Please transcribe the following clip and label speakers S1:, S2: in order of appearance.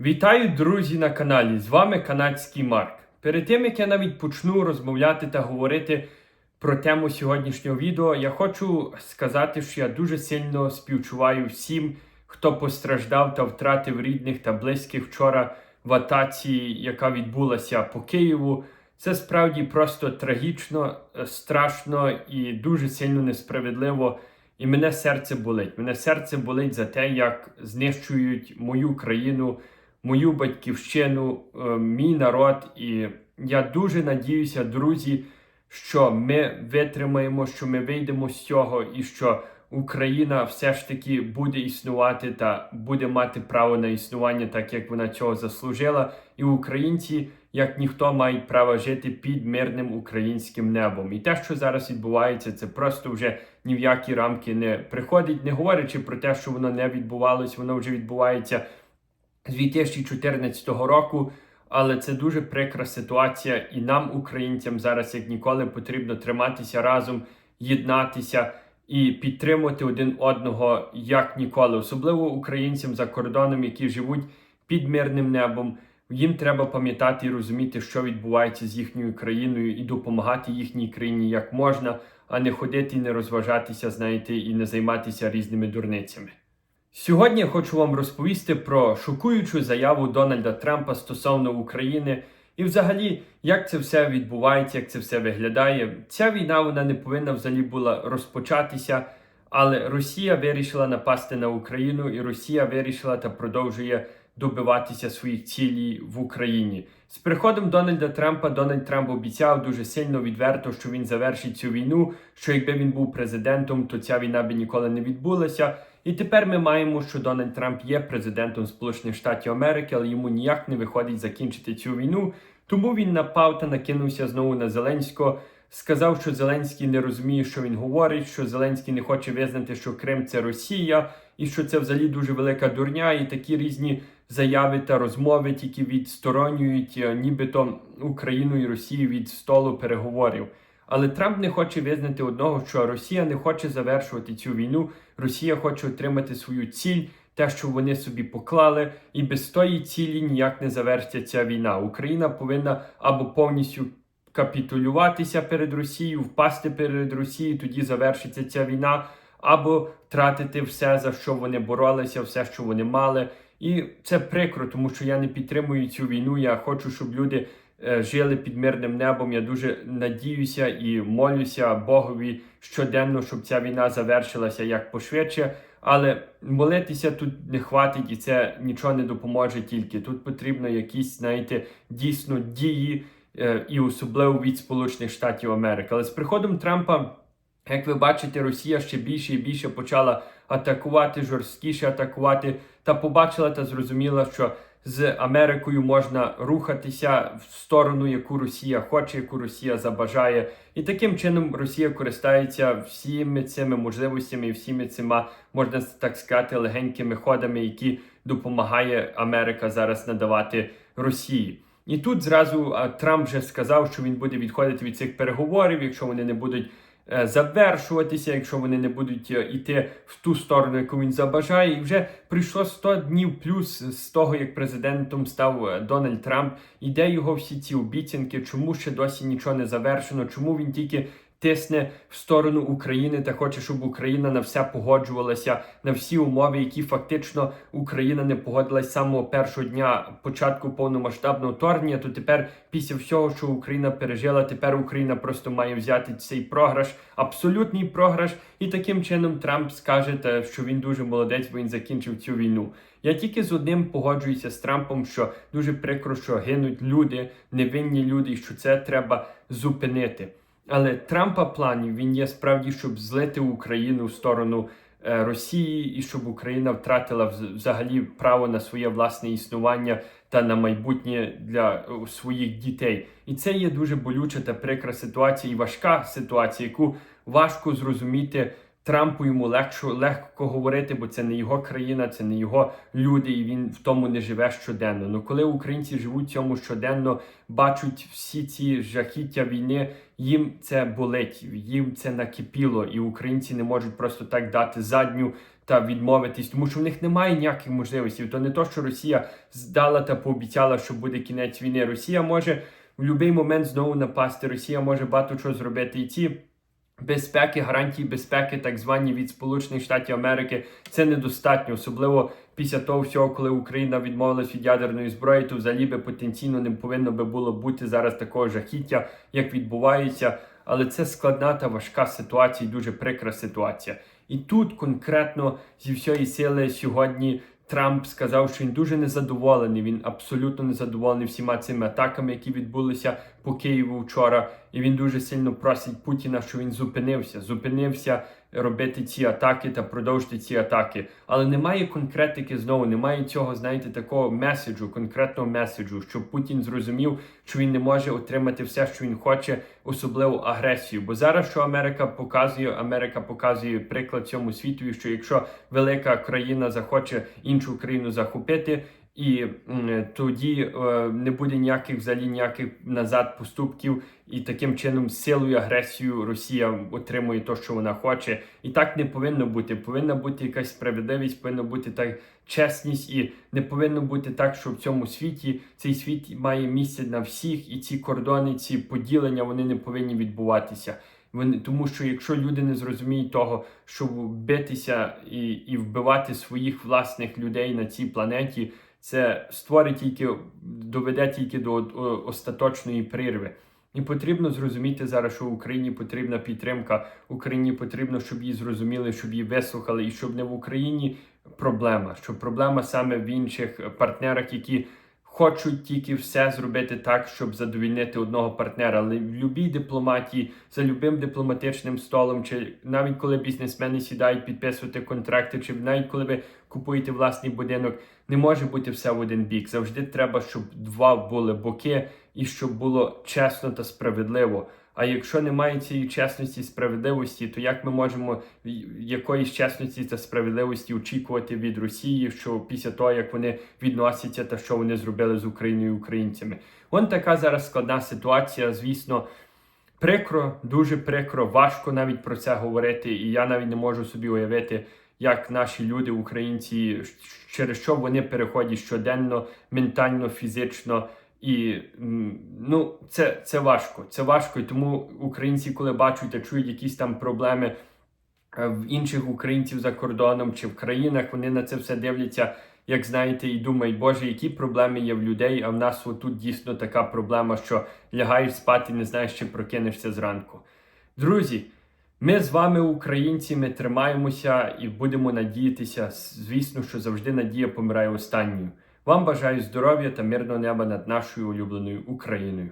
S1: Вітаю, друзі, на каналі. З вами канадський Марк. Перед тим як я навіть почну розмовляти та говорити про тему сьогоднішнього відео, я хочу сказати, що я дуже сильно співчуваю всім, хто постраждав та втратив рідних та близьких вчора в атаці, яка відбулася по Києву. Це справді просто трагічно, е, страшно і дуже сильно несправедливо. І мене серце болить. Мене серце болить за те, як знищують мою країну, мою батьківщину, е, мій народ. І я дуже надіюся, друзі, що ми витримаємо, що ми вийдемо з цього, і що Україна все ж таки буде існувати та буде мати право на існування, так як вона цього заслужила. І українці, як ніхто, мають право жити під мирним українським небом. І те, що зараз відбувається, це просто вже ні в які рамки не приходить, не говорячи про те, що воно не відбувалось, воно вже відбувається 2014 року. Але це дуже прикра ситуація, і нам, українцям, зараз як ніколи потрібно триматися разом, єднатися і підтримувати один одного як ніколи, особливо українцям за кордоном, які живуть під мирним небом. Їм треба пам'ятати і розуміти, що відбувається з їхньою країною, і допомагати їхній країні як можна, а не ходити і не розважатися, знаєте, і не займатися різними дурницями. Сьогодні я хочу вам розповісти про шокуючу заяву Дональда Трампа стосовно України і, взагалі, як це все відбувається, як це все виглядає. Ця війна вона не повинна взагалі була розпочатися, але Росія вирішила напасти на Україну, і Росія вирішила та продовжує добиватися своїх цілей в Україні. З приходом Дональда Трампа Дональд Трамп обіцяв дуже сильно відверто, що він завершить цю війну. Що якби він був президентом, то ця війна би ніколи не відбулася. І тепер ми маємо, що Дональд Трамп є президентом Сполучених Штатів Америки, але йому ніяк не виходить закінчити цю війну. Тому він напав та накинувся знову на Зеленського. Сказав, що Зеленський не розуміє, що він говорить, що Зеленський не хоче визнати, що Крим це Росія, і що це взагалі дуже велика дурня, і такі різні заяви та розмови тільки відсторонюють, е, нібито Україну і Росію від столу переговорів. Але Трамп не хоче визнати одного, що Росія не хоче завершувати цю війну. Росія хоче отримати свою ціль, те, що вони собі поклали, і без тої цілі ніяк не завершиться ця війна. Україна повинна або повністю капітулюватися перед Росією, впасти перед Росією, тоді завершиться ця війна, або втратити все, за що вони боролися, все, що вони мали. І це прикро, тому що я не підтримую цю війну. Я хочу, щоб люди жили під мирним небом. Я дуже надіюся і молюся Богові щоденно, щоб ця війна завершилася як пошвидше. Але молитися тут не хватить, і це нічого не допоможе тільки. Тут потрібно якісь, знаєте, дійсно дії, е, і особливо від Сполучених Штатів Америки. Але з приходом Трампа, як ви бачите, Росія ще більше і більше почала атакувати, жорсткіше атакувати, та побачила та зрозуміла, що з Америкою можна рухатися в сторону, яку Росія хоче, яку Росія забажає. І таким чином Росія користається всіми цими можливостями і всіми цими, можна так сказати, легенькими ходами, які допомагає Америка зараз надавати Росії. І тут зразу Трамп вже сказав, що він буде відходити від цих переговорів, якщо вони не будуть завершуватися, якщо вони не будуть іти йти в ту сторону, яку він забажає. І вже прийшло 100 днів плюс з того, як президентом став е, Дональд Трамп. І де його всі ці обіцянки, чому ще досі нічого не завершено, чому він тільки. Тисне в сторону України та хоче, щоб Україна на все погоджувалася на всі умови, які фактично Україна не погодилась самого першого дня початку повномасштабного вторгнення. То тепер, після всього, що Україна пережила, тепер Україна просто має взяти цей програш, абсолютний програш, і таким чином Трамп скаже, що він дуже молодець, бо він закінчив цю війну. Я тільки з одним погоджуюся з Трампом, що дуже прикро, що гинуть люди, невинні люди, і що це треба зупинити. Але Трампа планів він є справді, щоб злити Україну в сторону е, Росії і щоб Україна втратила взагалі право на своє власне існування та на майбутнє для е, своїх дітей. І це є дуже болюча та прикра ситуація і важка ситуація, яку важко зрозуміти. Трампу йому легко, легко говорити, бо це не його країна, це не його люди, і він в тому не живе щоденно. Ну коли українці живуть в цьому щоденно, бачать всі ці жахіття війни, їм це болить, їм це накипіло, і українці не можуть просто так дати задню та відмовитись, тому що в них немає ніяких можливостей. То не то, що Росія здала та пообіцяла, що буде кінець війни. Росія може в будь-який момент знову напасти. Росія може багато чого зробити. І ці безпеки, гарантії безпеки, так звані від Сполучених Штатів Америки, це недостатньо, особливо після того всього, коли Україна відмовилась від ядерної зброї, то взагалі би потенційно не повинно би було бути зараз такого жахіття, як відбувається. Але це складна та важка ситуація, і дуже прикра ситуація. І тут конкретно зі всієї сили сьогодні Трамп сказав, що він дуже незадоволений. Він абсолютно незадоволений всіма цими атаками, які відбулися по Києву вчора. І він дуже сильно просить Путіна, що він зупинився, зупинився робити ці атаки та продовжити ці атаки. Але немає конкретики знову, немає цього, знаєте, такого меседжу, конкретного меседжу, щоб Путін зрозумів, що він не може отримати все, що він хоче, особливо агресію. Бо зараз що Америка показує, Америка показує приклад цьому світу, що якщо велика країна захоче іншу країну захопити. І тоді е, не буде ніяких взагалі ніяких назад поступків, і таким чином силою агресією Росія отримує те, що вона хоче. І так не повинно бути. Повинна бути якась справедливість, повинна бути так чесність, і не повинно бути так, що в цьому світі цей світ має місце на всіх, і ці кордони, ці поділення вони не повинні відбуватися. Вони тому, що якщо люди не зрозуміють того, щоб битися і, і вбивати своїх власних людей на цій планеті, це створить тільки доведе тільки до остаточної прірви. І потрібно зрозуміти зараз, що Україні потрібна підтримка. Україні потрібно, щоб її зрозуміли, щоб її вислухали, і щоб не в Україні проблема, щоб проблема саме в інших партнерах, які хочуть тільки все зробити так, щоб задовільнити одного партнера. Але в будь-якій дипломатії, за любим дипломатичним столом, чи навіть коли бізнесмени сідають підписувати контракти, чи навіть коли ви купуєте власний будинок, не може бути все в один бік. Завжди треба, щоб два були боки, і щоб було чесно та справедливо. А якщо немає цієї чесності і справедливості, то як ми можемо якоїсь чесності та справедливості очікувати від Росії, що після того як вони відносяться та що вони зробили з Україною і українцями? Вон така зараз складна ситуація. Звісно, прикро, дуже прикро, важко навіть про це говорити, і я навіть не можу собі уявити. Як наші люди, українці, через що вони переходять щоденно, ментально, фізично, і ну, це, це важко. Це важко. І тому українці, коли бачать та чують якісь там проблеми е, в інших українців за кордоном чи в країнах, вони на це все дивляться, як знаєте, і думають, Боже, які проблеми є в людей, а в нас отут дійсно така проблема, що лягаєш спати, не знаєш, чи прокинешся зранку. Друзі, ми з вами, українці, ми тримаємося і будемо надіятися. Звісно, що завжди надія помирає останньою. Вам бажаю здоров'я та мирного неба над нашою улюбленою Україною.